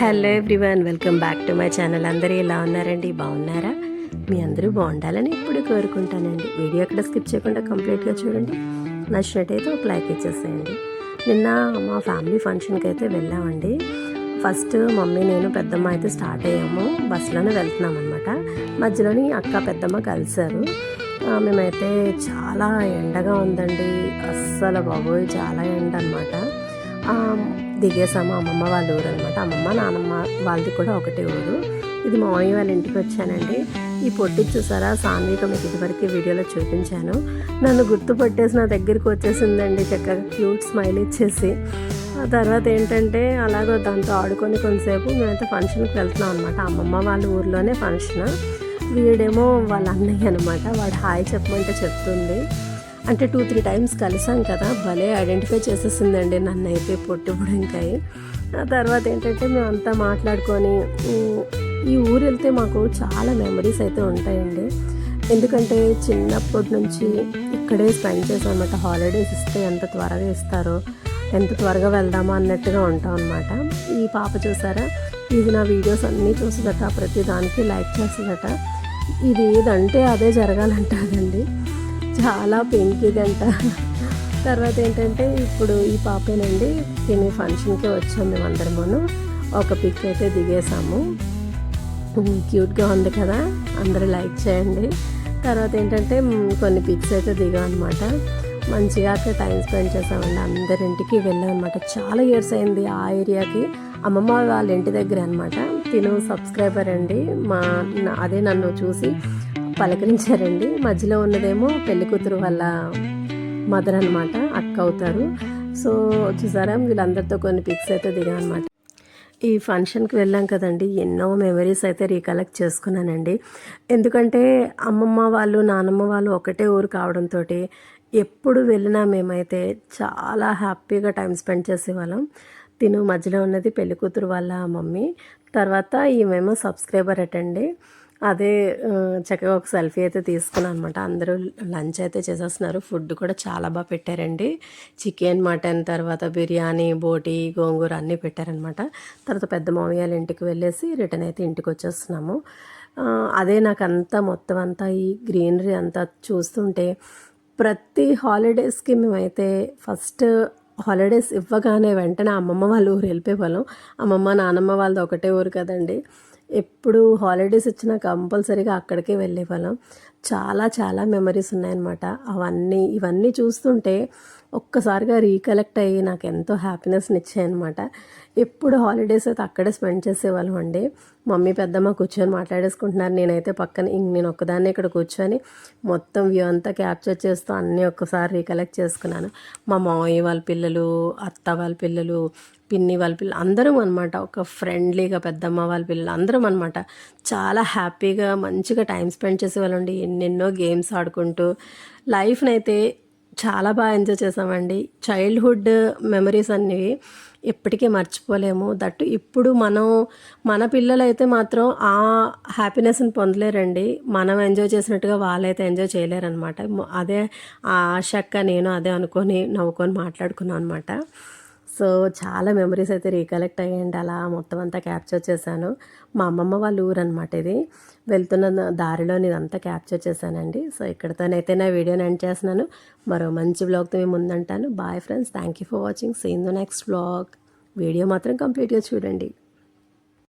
Hello everyone welcome back to my channel. అందరూ ఎలా ఉన్నారండి? బాగున్నారా? మీ అందరూ బాగుండాలని ఇప్పుడు కోరుకుంటానండి. వీడియో అక్కడ స్కిప్ చేయకుండా కంప్లీట్గా చూడండి. నచ్చినట్టయితే ఒక లైక్ ఇచ్చేసేయండి. నిన్న మా ఫ్యామిలీ ఫంక్షన్కి అయితే వెళ్ళామండి. ఫస్ట్ మమ్మీ నేను పెద్దమ్మ అయితే స్టార్ట్ అయ్యాము. బస్సులోనే వెళ్తున్నాం అనమాట మధ్యలోని అక్క పెద్దమ్మ కలిశారు. మేమైతే చాలా ఎండగా ఉందండి. అస్సలు బాబోయ్ చాలా ఎండ అనమాట దిగేసాము అమ్మమ్మ వాళ్ళ ఊరు అనమాట అమ్మమ్మ నాన్నమ్మ వాళ్ళది కూడా ఒకటే ఊరు. ఇది మా మామయ్య వాళ్ళ ఇంటికి వచ్చానండి. ఈ పొట్టి చూసారా? సాన్విక మీకు ఇదివరకు వీడియోలో చూపించాను. నన్ను గుర్తుపట్టేసి నా దగ్గరికి వచ్చేసిందండి. చక్కగా క్యూట్ స్మైల్ ఇచ్చేసి. ఆ తర్వాత ఏంటంటే అలాగో దాంతో ఆడుకొని కొంతసేపు మేమైతే ఫంక్షన్కి వెళ్తున్నాం అనమాట అమ్మమ్మ వాళ్ళ ఊర్లోనే ఫంక్షన్. వీడేమో వాళ్ళ అన్నయ్య అనమాట వాడు హాయ్ చెప్పమంటే చెప్తుంది. అంటే టూ త్రీ టైమ్స్ కలిసాం కదా భలే ఐడెంటిఫై చేసేసిందండి నన్ను అయితే పొట్టు బుడంకాయ. ఆ తర్వాత ఏంటంటే మేమంతా మాట్లాడుకొని ఈ ఊరు వెళ్తే మాకు చాలా మెమరీస్ అయితే ఉంటాయండి. ఎందుకంటే చిన్నప్పటి నుంచి ఇక్కడే స్పెండ్ చేసాం అనమాట హాలిడేస్ ఇస్తే ఎంత త్వరగా ఇస్తారో ఎంత త్వరగా వెళ్దామా అన్నట్టుగా ఉంటాం అనమాట ఈ పాప చూసారా? ఇది నా వీడియోస్ అన్నీ చూస్తుందట ప్రతి దానికి లైక్ చేస్తుందట ఇది ఏదంటే అదే జరగాలంటుందండి. చాలా పెంకిదంట తర్వాత ఏంటంటే ఇప్పుడు ఈ పాపేనండి తిని ఫంక్షన్కి వచ్చాం మేమందరమును. ఒక పిక్ అయితే దిగేసాము క్యూట్గా ఉంది కదా అందరూ లైక్ చేయండి. తర్వాత ఏంటంటే కొన్ని పిక్స్ అయితే దిగాం అనమాట మంచిగా అక్కడ టైం స్పెండ్ చేసామండి అందరింటికి వెళ్ళాం అనమాట చాలా ఇయర్స్ అయింది ఆ ఏరియాకి. అమ్మమ్మ వాళ్ళ ఇంటి దగ్గర అనమాట తిను సబ్స్క్రైబర్ అండి. మా అదే నన్ను చూసి పలకరించారండి. మధ్యలో ఉన్నదేమో పెళ్ళి కూతురు వాళ్ళ మదర్ అనమాట అక్క అవుతారు. సో చూసారా వీళ్ళందరితో కొన్ని పిక్స్ అయితే దిగా అనమాట ఈ ఫంక్షన్కి వెళ్ళాం కదండి ఎన్నో మెమరీస్ అయితే రీకలెక్ట్ చేసుకున్నానండి. ఎందుకంటే అమ్మమ్మ వాళ్ళు నానమ్మ వాళ్ళు ఒకటే ఊరు కావడంతో ఎప్పుడు వెళ్ళినా మేమైతే చాలా హ్యాపీగా టైం స్పెండ్ చేసేవాళ్ళం. తిను మధ్యలో ఉన్నది పెళ్ళి కూతురు వాళ్ళ మమ్మీ. తర్వాత ఈమెమో సబ్స్క్రైబర్ అటండి అదే చక్కగా ఒక సెల్ఫీ అయితే తీసుకున్నాను అనమాట అందరూ లంచ్ అయితే చేసేస్తున్నారు. ఫుడ్ కూడా చాలా బాగా పెట్టారండి. చికెన్ మటన్ తర్వాత బిర్యానీ బోటి గోంగూర అన్నీ పెట్టారనమాట తర్వాత పెద్ద మామయ్య వాళ్ళ ఇంటికి వెళ్ళేసి రిటర్న్ అయితే ఇంటికి వచ్చేస్తున్నాము. అదే నాకు అంతా మొత్తం అంతా ఈ గ్రీనరీ అంతా చూస్తుంటే ప్రతి హాలిడేస్కి మేమైతే ఫస్ట్ హాలిడేస్ ఇవ్వగానే వెంటనే అమ్మమ్మ వాళ్ళ ఊరు వెళ్ళిపోయేవాళ్ళం. అమ్మమ్మ నానమ్మ వాళ్ళది ఒకటే ఊరు కదండి. ఎప్పుడు హాలిడేస్ ఇచ్చినా కంపల్సరీగా అక్కడికే వెళ్ళేవాళ్ళం చాలా చాలా మెమరీస్ ఉన్నాయన్నమాట. అవన్నీ ఇవన్నీ చూస్తుంటే ఒక్కసారిగా రీకలెక్ట్ అయ్యి నాకు ఎంతో హ్యాపీనెస్ని ఇచ్చాయన్నమాట. ఎప్పుడు హాలిడేస్ అయితే అక్కడే స్పెండ్ చేసేవాళ్ళం అండి. మమ్మీ పెద్దమ్మ కూర్చొని మాట్లాడేసుకుంటున్నారు. నేనైతే పక్కన ఇంక నేను ఒక్కదాన్ని ఇక్కడ కూర్చొని మొత్తం వ్యూ అంతా క్యాప్చర్ చేస్తూ అన్నీ ఒక్కసారి రీకలెక్ట్ చేసుకున్నాను. మా మావయ్య వాళ్ళ పిల్లలు అత్త వాళ్ళ పిల్లలు పిన్ని వాళ్ళ పిల్లలు అందరం అనమాట ఒక ఫ్రెండ్లీగా పెద్దమ్మ వాళ్ళ పిల్లలు అందరం అనమాట చాలా హ్యాపీగా మంచిగా టైం స్పెండ్ చేసేవాళ్ళండి ఎన్నెన్నో గేమ్స్ ఆడుకుంటూ. లైఫ్ని అయితే చాలా బాగా ఎంజాయ్ చేసామండి. చైల్డ్హుడ్ మెమరీస్ అన్నీ ఎప్పటికీ మర్చిపోలేము. దట్ ఇప్పుడు మనం మన పిల్లలైతే మాత్రం ఆ హ్యాపీనెస్ని పొందలేరండి. మనం ఎంజాయ్ చేసినట్టుగా వాళ్ళైతే ఎంజాయ్ చేయలేరనమాట అదే ఆ ఆశక్క నేను అదే అనుకొని నవ్వుకొని మాట్లాడుకున్నాను అనమాట సో చాలా మెమరీస్ అయితే రీకలెక్ట్ అయ్యండి అలా మొత్తం అంతా క్యాప్చర్ చేశాను. మా అమ్మమ్మ వాళ్ళ ఊరు అనమాట ఇది. వెళ్తున్న దారిలో ఇదంతా క్యాప్చర్ చేశానండి. సో ఇక్కడితోనైతే నా వీడియోని ఎండ్ చేస్తున్నాను. మరో మంచి బ్లాగ్తో మేము ముందంటాను. Bye friends thank you for watching see in the next blog video మాత్రం కంప్లీట్గా చూడండి.